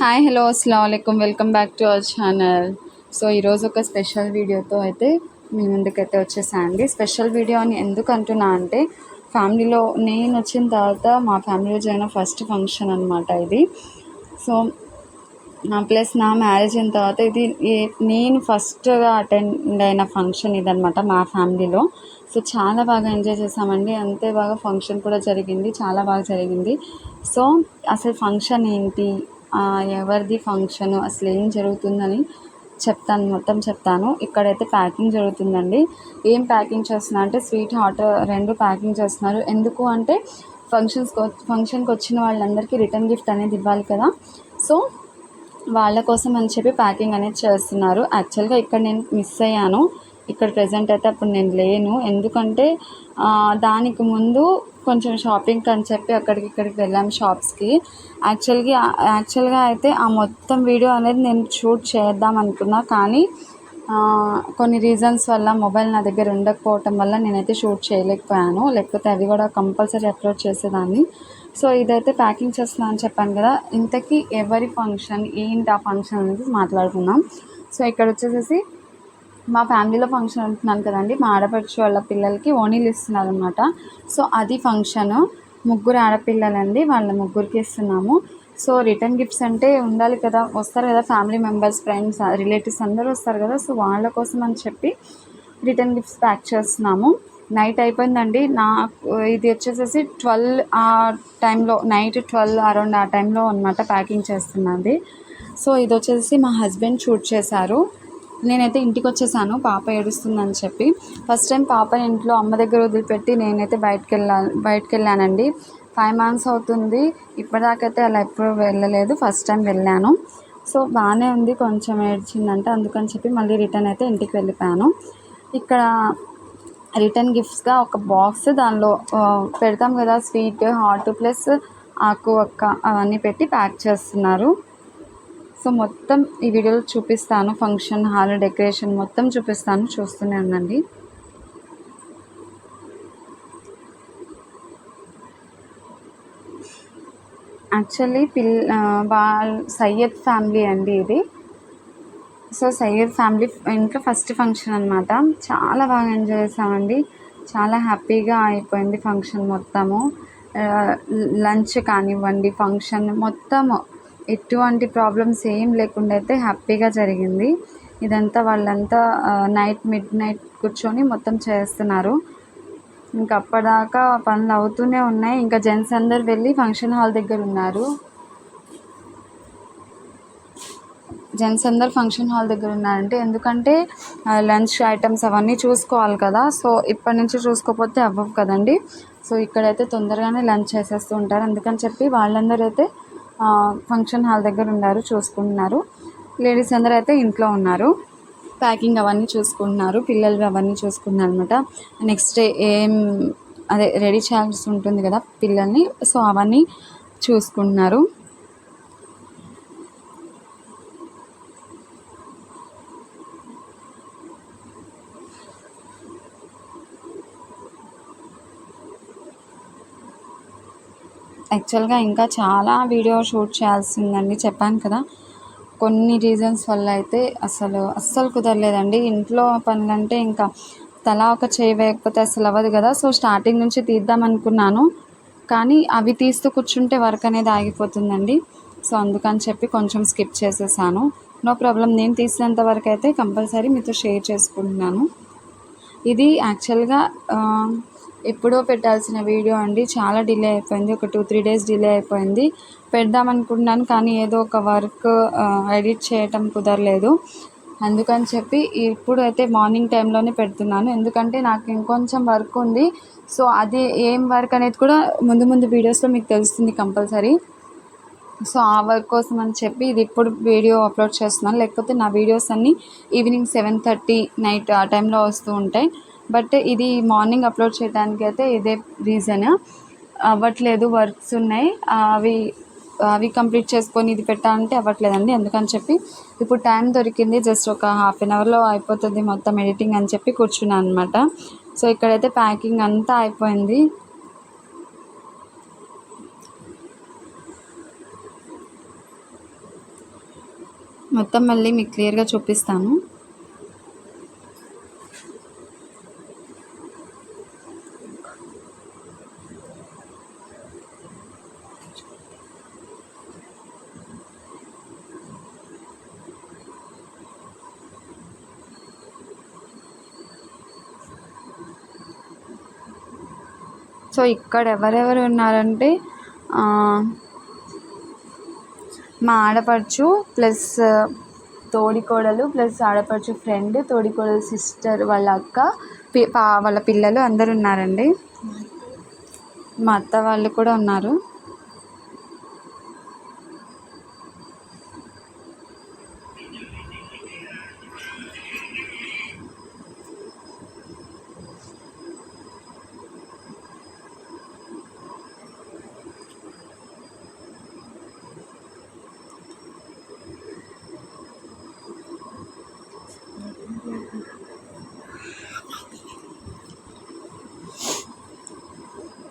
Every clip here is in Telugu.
హాయ్ హలో అస్సలం welcome back to our channel so ఈరోజు ఒక స్పెషల్ వీడియోతో అయితే మీ ముందుకైతే వచ్చేసా అండి స్పెషల్ వీడియో అని ఎందుకు అంటున్నా అంటే ఫ్యామిలీలో నేను వచ్చిన తర్వాత మా ఫ్యామిలీలో జరిగిన ఫస్ట్ ఫంక్షన్ అనమాట ఇది. సో ప్లస్ నా మ్యారేజ్ అయిన తర్వాత ఇది ఏ- నేను ఫస్ట్గా అటెండ్ అయిన ఫంక్షన్ ఇదనమాట మా ఫ్యామిలీలో సో చాలా బాగా ఎంజాయ్ చేసామండి. అంతే బాగా ఫంక్షన్ కూడా జరిగింది. చాలా బాగా జరిగింది. సో అసలు ఫంక్షన్ ఏంటి? ఎవరిది ఫంక్షన్ అసలు ఏం జరుగుతుందని చెప్తాను మొత్తం చెప్తాను. ఇక్కడైతే ప్యాకింగ్ జరుగుతుందండి. ఏం ప్యాకింగ్ చేస్తున్నా అంటే స్వీట్ హాట్ రెండు ప్యాకింగ్ చేస్తున్నారు. ఎందుకు అంటే ఫంక్షన్స్ ఫంక్షన్కి వచ్చిన వాళ్ళందరికీ రిటర్న్ గిఫ్ట్ అనేది ఇవ్వాలి కదా. సో వాళ్ళ కోసం అని చెప్పి ప్యాకింగ్ అనేది చేస్తున్నారు. యాక్చువల్గా ఇక్కడ నేను మిస్ అయ్యాను. ఇక్కడ ప్రజెంట్ అయితే అప్పుడు నేను లేను. ఎందుకంటే దానికి ముందు కొంచెం షాపింగ్ అని చెప్పి అక్కడికి ఇక్కడికి వెళ్ళాం షాప్స్కి యాక్చువల్గా యాక్చువల్గా అయితే ఆ మొత్తం వీడియో అనేది నేను షూట్ చేద్దాం అనుకున్నా కానీ కొన్ని రీజన్స్ వల్ల మొబైల్ నా దగ్గర ఉండకపోవటం వల్ల నేనైతే షూట్ చేయలేకపోయాను. లేకపోతే అది కూడా కంపల్సరీ అప్లోడ్ చేసేదాన్ని. సో ఇదైతే ప్యాకింగ్ చేస్తున్నా అని చెప్పాను కదా ఇంతకీ ఎవరి ఫంక్షన్ ఏంటి ఆ ఫంక్షన్ అనేది మాట్లాడుకుందాం. సో ఇక్కడ వచ్చేసేసి మా ఫ్యామిలీలో ఫంక్షన్ అంటున్నాను కదండి. మా ఆడపడుచు వాళ్ళ పిల్లలకి ఓణీలు ఇస్తున్నారు అనమాట సో అది ఫంక్షన్. ముగ్గురు ఆడపిల్లలండి. వాళ్ళ ముగ్గురికి ఇస్తున్నాము. సో రిటర్న్ గిఫ్ట్స్ అంటే ఉండాలి కదా. వస్తారు కదా ఫ్యామిలీ మెంబర్స్ ఫ్రెండ్స్ రిలేటివ్స్ అందరూ వస్తారు కదా. సో వాళ్ళ కోసం అని చెప్పి రిటర్న్ గిఫ్ట్స్ ప్యాక్ చేస్తున్నాము. నైట్ అయిపోయిందండి. నాకు ఇది వచ్చేసేసి ట్వెల్వ్ ఆ టైంలో నైట్ ట్వెల్వ్ అరౌండ్ ఆ టైంలో అనమాట ప్యాకింగ్ చేస్తున్నది. సో ఇది వచ్చేసి మా హస్బెండ్ షూట్ చేశారు. నేనైతే ఇంటికి వచ్చేసాను. పాప ఏడుస్తుందని చెప్పి. ఫస్ట్ టైం పాప ఇంట్లో అమ్మ దగ్గర వదిలిపెట్టి నేనైతే బయటకు వెళ్ళా బయటకు వెళ్ళానండి. ఫైవ్ మంత్స్ అవుతుంది. ఇప్పటిదాకైతే అలా ఎప్పుడు వెళ్ళలేదు. ఫస్ట్ టైం వెళ్ళాను. సో బాగానే ఉంది. కొంచెం ఏడ్చిందంటే. అందుకని చెప్పి మళ్ళీ రిటర్న్ అయితే ఇంటికి వెళ్ళిపోయాను. ఇక్కడ రిటర్న్ గిఫ్ట్స్గా ఒక బాక్స్ దానిలో పెడతాం కదా స్వీట్ హాట్ ప్లస్ ఆకు ఒక్క అవన్నీ పెట్టి ప్యాక్ చేస్తున్నారు. సో మొత్తం ఈ వీడియోలో చూపిస్తాను ఫంక్షన్ హాల్ డెకరేషన్ మొత్తం చూపిస్తాను చూస్తూనే ఉండండి. యాక్చువల్లీ పిల్ వాళ్ళ సయ్యద్ ఫ్యామిలీ అండి ఇది. సో సయ్యద్ ఫ్యామిలీ ఇంట్లో ఫస్ట్ ఫంక్షన్ అనమాట చాలా బాగా ఎంజాయ్ చేసామండి. చాలా హ్యాపీగా అయిపోయింది ఫంక్షన్ మొత్తము. లంచ్ కానివ్వండి ఫంక్షన్ మొత్తము. ఎటువంటి ప్రాబ్లమ్స్ ఏం లేకుండా అయితే హ్యాపీగా జరిగింది. ఇదంతా వాళ్ళంతా నైట్ మిడ్ నైట్ కూర్చొని మొత్తం చేస్తున్నారు. ఇంకా అప్పటిదాకా పనులు అవుతూనే ఉన్నాయి. ఇంకా జెంట్స్ అందరు వెళ్ళి ఫంక్షన్ హాల్ దగ్గర ఉన్నారు. జెంట్స్ అందరు ఫంక్షన్ హాల్ దగ్గర ఉన్నారంటే ఎందుకంటే లంచ్ ఐటమ్స్ అవన్నీ చూసుకోవాలి కదా. సో ఇప్పటి నుంచి చూసుకోకపోతే అవ్వవు కదండి. సో ఇక్కడైతే తొందరగానే లంచ్ చేసేస్తూ ఉంటారు. అందుకని చెప్పి వాళ్ళందరూ అయితే ఫంక్షన్ హాల్ దగ్గర ఉన్నారు చూసుకుంటున్నారు. లేడీస్ అందరూ అయితే ఇంట్లో ఉన్నారు. ప్యాకింగ్ అవన్నీ చూసుకుంటున్నారు పిల్లలు అవన్నీ చూసుకుంటున్నారు అనమాట నెక్స్ట్ డే ఏం అదే రెడీ చేయాల్సి ఉంటుంది కదా పిల్లల్ని సో అవన్నీ చూసుకుంటున్నారు. యాక్చువల్గా ఇంకా చాలా వీడియో షూట్ చేయాల్సిందండి. చెప్పాను కదా కొన్ని రీజన్స్ వల్ల అయితే అసలు అస్సలు కుదరలేదండి. ఇంట్లో పనులంటే ఇంకా తలా ఒక చేయి వేయకపోతే అసలు అవ్వదు కదా. సో స్టార్టింగ్ నుంచి తీద్దాం అనుకున్నాను. కానీ అవి తీస్తూ కూర్చుంటే వర్క్ అనేది ఆగిపోతుందండి. సో అందుకని చెప్పి కొంచెం స్కిప్ చేసేసాను. No problem. నేను తీసినంత వరకు అయితే కంపల్సరీ మీతో షేర్ చేసుకుంటున్నాను. ఇది యాక్చువల్గా ఎప్పుడో పెట్టాల్సిన వీడియో అండి. చాలా డిలే అయిపోయింది. ఒక టూ త్రీ డేస్ డిలే అయిపోయింది. పెడదాం అనుకున్నాను కానీ ఏదో ఒక వర్క్ ఎడిట్ చేయటం కుదరలేదు. అందుకని చెప్పి ఇప్పుడు అయితే మార్నింగ్ టైంలోనే పెడుతున్నాను. ఎందుకంటే నాకు ఇంకొంచెం వర్క్ ఉంది. సో అది ఏం వర్క్ అనేది కూడా ముందు ముందు వీడియోస్లో మీకు తెలుస్తుంది కంపల్సరీ. సో ఆ వర్క్ కోసం అని చెప్పి ఇది ఇప్పుడు వీడియో అప్లోడ్ చేస్తున్నాను. లేకపోతే నా వీడియోస్ అన్నీ ఈవినింగ్ సెవెన్ థర్టీ నైట్ ఆ టైంలో వస్తూ ఉంటాయి. బట్ ఇది మార్నింగ్ అప్లోడ్ చేయడానికి అయితే ఇదే రీజన్. అవ్వట్లేదు వర్క్స్ ఉన్నాయి. అవి అవి కంప్లీట్ చేసుకొని ఇది పెట్టాలంటే అవ్వట్లేదండి. అందుకని చెప్పి ఇప్పుడు టైం దొరికింది జస్ట్ ఒక హాఫ్ అన్ అవర్లో అయిపోతుంది మొత్తం ఎడిటింగ్ అని చెప్పి కూర్చున్నాను అనమాట సో ఇక్కడైతే ప్యాకింగ్ అంతా అయిపోయింది. మొత్తం మళ్ళీ మీకు క్లియర్గా చూపిస్తాను. సో ఇక్కడ ఎవరెవరు ఉన్నారంటే మా ఆడపడుచు ప్లస్ తోడికోడలు ప్లస్ ఆడపడుచు ఫ్రెండ్ తోడికోడలు సిస్టర్ వాళ్ళ అక్క పి- పా- వాళ్ళ పిల్లలు అందరు ఉన్నారండి. మా అత్త వాళ్ళు కూడా ఉన్నారు.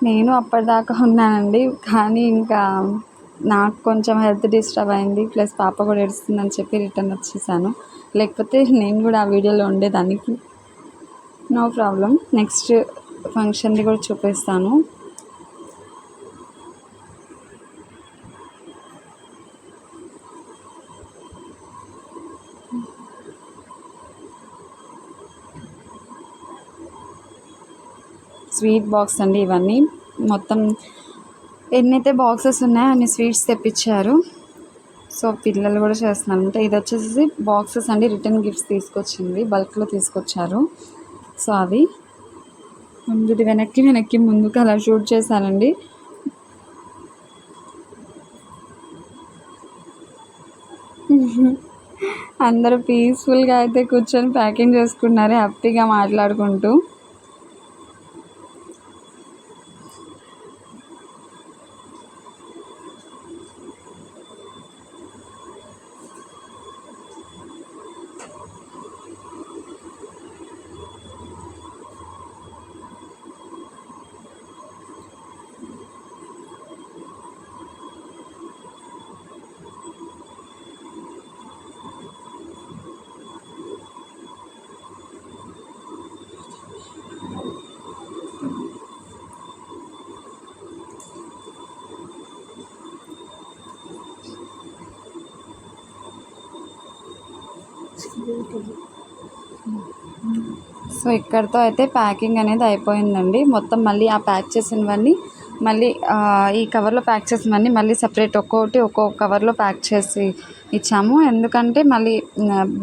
నేను అప్పటిదాకా ఉన్నానండి. కానీ ఇంకా నాకు కొంచెం హెల్త్ డిస్టర్బ్ అయింది. ప్లస్ పాప కూడా ఏడుస్తుందని చెప్పి రిటర్న్ వచ్చేసాను. లేకపోతే నేను కూడా ఆ వీడియోలో ఉండేదానికి నో ప్రాబ్లం. నెక్స్ట్ ఫంక్షన్ది కూడా చూపిస్తాను. స్వీట్ బాక్స్ అండి ఇవన్నీ. మొత్తం ఎన్నైతే బాక్సెస్ ఉన్నాయో అన్ని స్వీట్స్ తెప్పించారు. సో పిల్లలు కూడా చేస్తున్నారు అంటే ఇది వచ్చేసి బాక్సెస్ అండి రిటర్న్ గిఫ్ట్స్ తీసుకొచ్చింది బల్క్లో తీసుకొచ్చారు. సో అవి ముందుది వెనక్కి వెనక్కి ముందుకు అలా షూట్ చేశానండి. అందరూ పీస్ఫుల్గా అయితే కూర్చొని ప్యాకింగ్ చేసుకున్నారు హ్యాపీగా మాట్లాడుకుంటూ. సో ఇక్కడితో అయితే ప్యాకింగ్ అనేది అయిపోయిందండి. మొత్తం మళ్ళీ ఆ ప్యాక్ చేసినవన్నీ మళ్ళీ ఈ కవర్లో ప్యాక్ చేసినవన్నీ మళ్ళీ సపరేట్ ఒక్కొక్కటి ఒక్కొక్క కవర్లో ప్యాక్ చేసి ఇచ్చాము. ఎందుకంటే మళ్ళీ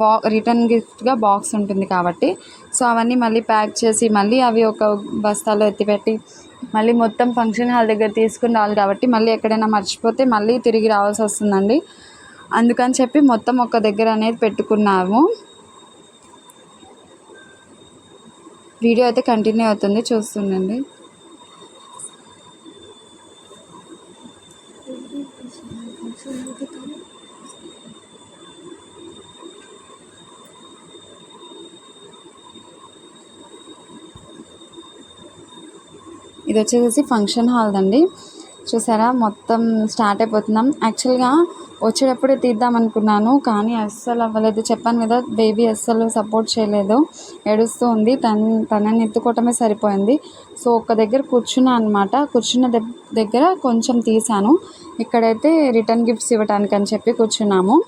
బా రిటర్న్ గిఫ్ట్గా బాక్స్ ఉంటుంది కాబట్టి. సో అవన్నీ మళ్ళీ ప్యాక్ చేసి మళ్ళీ అవి ఒక బస్తాలో ఎత్తిపెట్టి మళ్ళీ మొత్తం ఫంక్షన్ హాల్ దగ్గర తీసుకుని రావాలి కాబట్టి మళ్ళీ ఎక్కడైనా మర్చిపోతే మళ్ళీ తిరిగి రావాల్సి వస్తుందండి. అందుకని చెప్పి మొత్తం ఒక దగ్గర అనేది పెట్టుకున్నాము. వీడియో అయితే కంటిన్యూ అవుతుంది చూస్తుండండి. ఇది వచ్చేసి ఫంక్షన్ హాల్ అండి చూసారా? మొత్తం స్టార్ట్ అయిపోతున్నాం. యాక్చువల్గా వచ్చేటప్పుడే తీద్దాం అనుకున్నాను కానీ అస్సలు అవ్వలేదు. చెప్పాను కదా బేబీ అస్సలు సపోర్ట్ చేయలేదు. ఏడుస్తూ ఉంది. తన తనని ఎత్తుకోవటమే సరిపోయింది. సో ఒక్క దగ్గర కూర్చున్నా అనమాట కూర్చున్న దగ్- దగ్గర కొంచెం తీసాను ఇక్కడైతే రిటర్న్ గిఫ్ట్స్ ఇవ్వడానికి అని చెప్పి కూర్చున్నాము.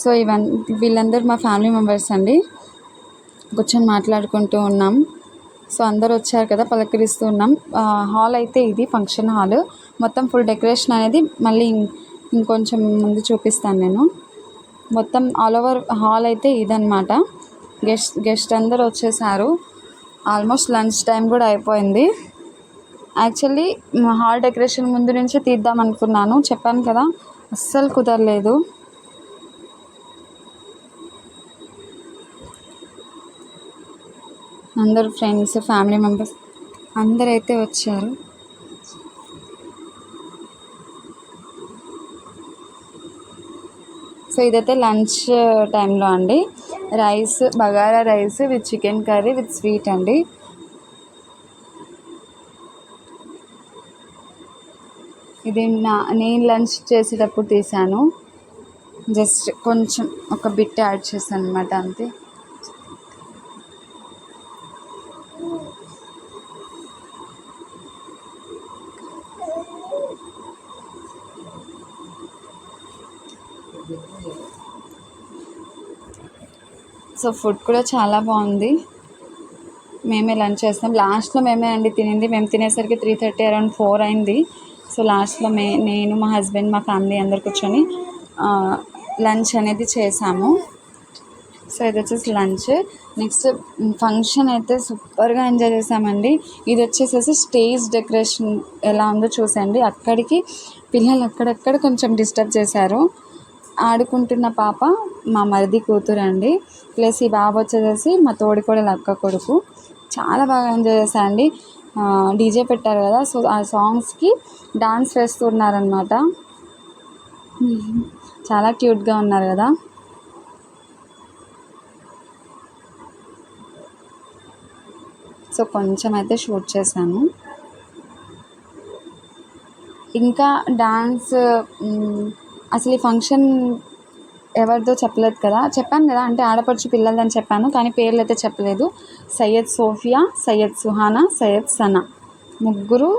సో ఇవన్ వీళ్ళందరూ మా ఫ్యామిలీ మెంబర్స్ అండి. కూర్చొని మాట్లాడుకుంటూ ఉన్నాం. సో అందరు వచ్చారు కదా పలకరిస్తూ ఉన్నాం. హాల్ అయితే ఇది ఫంక్షన్ హాల్. మొత్తం ఫుల్ డెకరేషన్ అనేది మళ్ళీ ఇంకొంచెం ముందు చూపిస్తాను నేను. మొత్తం ఆల్ ఓవర్ హాల్ అయితే ఇదనమాట గెస్ట్ గెస్ట్ అందరు వచ్చేసారు. ఆల్మోస్ట్ లంచ్ టైం కూడా అయిపోయింది. యాక్చువల్లీ హాల్ డెకరేషన్ ముందు నుంచే తీద్దాం అనుకున్నాను. చెప్పాను కదా అస్సలు కుదరలేదు. అందరు ఫ్రెండ్స్ ఫ్యామిలీ మెంబర్స్ అందరైతే అయితే వచ్చారు. సో ఇదైతే లంచ్ టైంలో అండి. Rice bagara rice with chicken curry with sweet అండి. ఇది నా నేను లంచ్ చేసేటప్పుడు తీసాను. జస్ట్ కొంచెం ఒక బిట్ యాడ్ చేశాను అనమాట అంతే. సో ఫుడ్ కూడా చాలా బాగుంది. మేమే లంచ్ చేస్తాం. లాస్ట్లో మేమే అండి తినింది. మేము తినేసరికి త్రీ థర్టీ అరౌండ్ ఫోర్ అయింది. సో లాస్ట్లో మే నేను మా హస్బెండ్ మా ఫ్యామిలీ అందరు కూర్చొని లంచ్ అనేది చేసాము. సో ఇది వచ్చేసి లంచ్. నెక్స్ట్ ఫంక్షన్ అయితే సూపర్గా ఎంజాయ్ చేసామండి. ఇది వచ్చేసేసి స్టేజ్ డెకరేషన్ ఎలా ఉందో చూసండి అక్కడికి పిల్లలు అక్కడక్కడ కొంచెం డిస్టర్బ్ చేశారు. ఆడుకుంటున్న పాప మా మరిది కూతురు అండి. ప్లస్ ఈ బాబు వచ్చేసేసి మా తోడి కూడా అక్క కొడుకు. చాలా బాగా ఎంజాయ్ చేశారండి డీజే పెట్టారు కదా సో ఆ సాంగ్స్కి డాన్స్ వేస్తున్నారనమాట చాలా క్యూట్గా ఉన్నారు కదా. సో కొంచెం అయితే షూట్ చేశాను. ఇంకా డాన్స్ అసలు ఈ ఫంక్షన్ ఎవరిదో చెప్పలేదు కదా. చెప్పాను కదా అంటే ఆడపడుచు పిల్లలని చెప్పాను కానీ పేర్లు అయితే చెప్పలేదు. సయ్యద్ సోఫియా సయ్యద్ సుహానా సయ్యద్ సనా. ముగ్గురు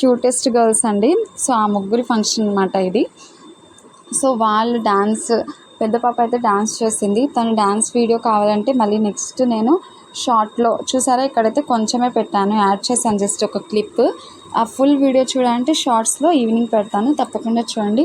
క్యూటెస్ట్ గర్ల్స్ అండి. సో ఆ ముగ్గురి ఫంక్షన్ అనమాట ఇది. సో వాళ్ళు డ్యాన్స్ పెద్ద పాప అయితే డ్యాన్స్ చేసింది. తను డ్యాన్స్ వీడియో కావాలంటే మళ్ళీ నెక్స్ట్ నేను షార్ట్లో చూసారా ఇక్కడైతే కొంచెమే పెట్టాను యాడ్ చేశాను జస్ట్ ఒక క్లిప్. ఆ ఫుల్ వీడియో చూడాలంటే షార్ట్స్లో ఈవినింగ్ పెడతాను తప్పకుండా చూడండి.